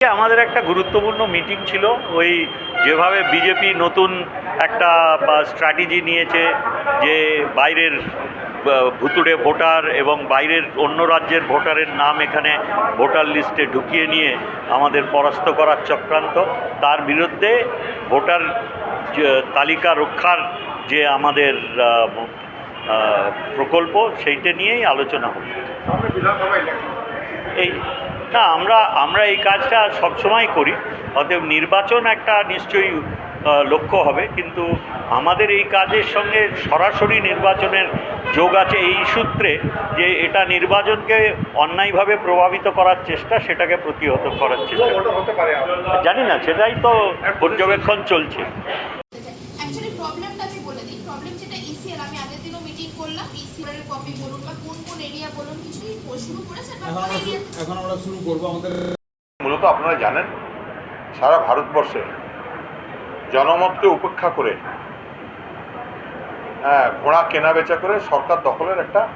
আমাদের একটা গুরুত্বপূর্ণ মিটিং ছিল ওই যেভাবে বিজেপি নতুন একটা স্ট্র্যাটেজি নিয়েছে যে বাইরের ভুতুড়ে ভোটার এবং বাইরের অন্য রাজ্যের ভোটারের নাম এখানে ভোটার লিস্টে ঢুকিয়ে নিয়ে আমাদের পরাস্ত করার চক্রান্ত। তার বিরুদ্ধে ভোটার তালিকা রক্ষার যে আমাদের প্রকল্প, সেইটা নিয়েই আলোচনা হলো এই, না, আমরা আমরা এই কাজটা সবসময় করি। অতএব নির্বাচন একটা নিশ্চয়ই লক্ষ্য হবে কিন্তু আমাদের এই কাজের সঙ্গে সরাসরি নির্বাচনের যোগ আছে এই সূত্রে যে এটা নির্বাচনকে অন্যায়ভাবে প্রভাবিত করার চেষ্টা সেটাকে প্রতিহত করার চেষ্টা। জানি না সেটাই তো পর্যবেক্ষণ চলছে। অ্যাকচুয়ালি প্রবলেমটা আমি বলে দিই। প্রবলেম যেটা ইসিআর আমি আগের দিনও মিটিং করলাম। ইসিআর এর কপি বলুন বা কোন কোন এরিয়া বলুন কিছুই শুরু করেছেন বা এখন কোন আমরা এরিয়া শুরু- এখন আমরা শুরু করব আমাদের মূলত আপনারা জানেন সারা ভারতবর্ষে জনমতকে উপেক্ষা করে হ্যাঁ ঘোড়া কেনা বেচা করে সরকার দখলের একটা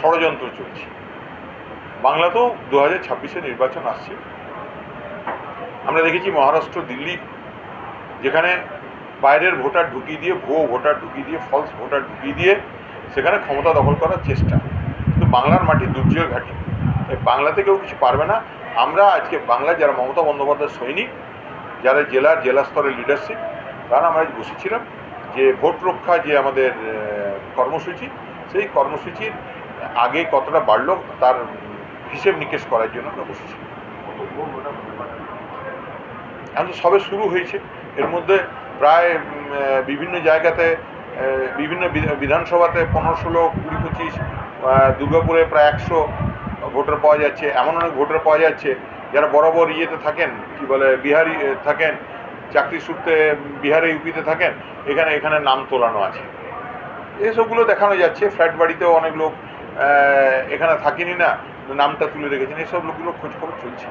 ষড়যন্ত্র চলছে। বাংলাতেও দু হাজার ছাব্বিশে নির্বাচন আসছে। আমরা দেখেছি মহারাষ্ট্র, দিল্লি, যেখানে বাইরের ভোটার ঢুকিয়ে দিয়ে, ভুয়ো ভোটার ঢুকিয়ে দিয়ে ফলস ভোটার ঢুকিয়ে দিয়ে সেখানে ক্ষমতা দখল করার চেষ্টা। কিন্তু বাংলার মাটি দুর্যোগ ঘাটি। বাংলাতে কেউ কিছু পারবে না। আমরা আজকে বাংলার যারা মমতা বন্দ্যোপাধ্যায়ের সৈনিক, যারা জেলার জেলা স্তরের লিডারশিপ তারা আমরা আজ বসেছিলাম, যে ভোট রক্ষা যে আমাদের কর্মসূচি, সেই কর্মসূচির আগে কতটা বাড়লো তার হিসেব নিকেশ করার জন্য আমরা বসেছি এখন তো সবে শুরু হয়েছে। এর মধ্যে প্রায় বিভিন্ন জায়গাতে বিভিন্ন বিধানসভাতে পনেরো ষোলো কুড়ি পঁচিশ দুর্গাপুরে প্রায় একশো ভোটার পাওয়া যাচ্ছে, এমন অনেক ভোটার পাওয়া যাচ্ছে, যারা বরাবর ইয়েতে থাকেন, কি বলে, বিহারি থাকেন চাকরি সূত্রে বিহারে ইউপিতে থাকেন, এখানে এখানে নাম তোলানো আছে। এসবগুলো দেখানো যাচ্ছে, ফ্ল্যাট বাড়িতেও অনেক লোক এখানে থাকেনি না, নামটা তুলে রেখেছেন, এসব লোকগুলো খোঁজখবর চলছে।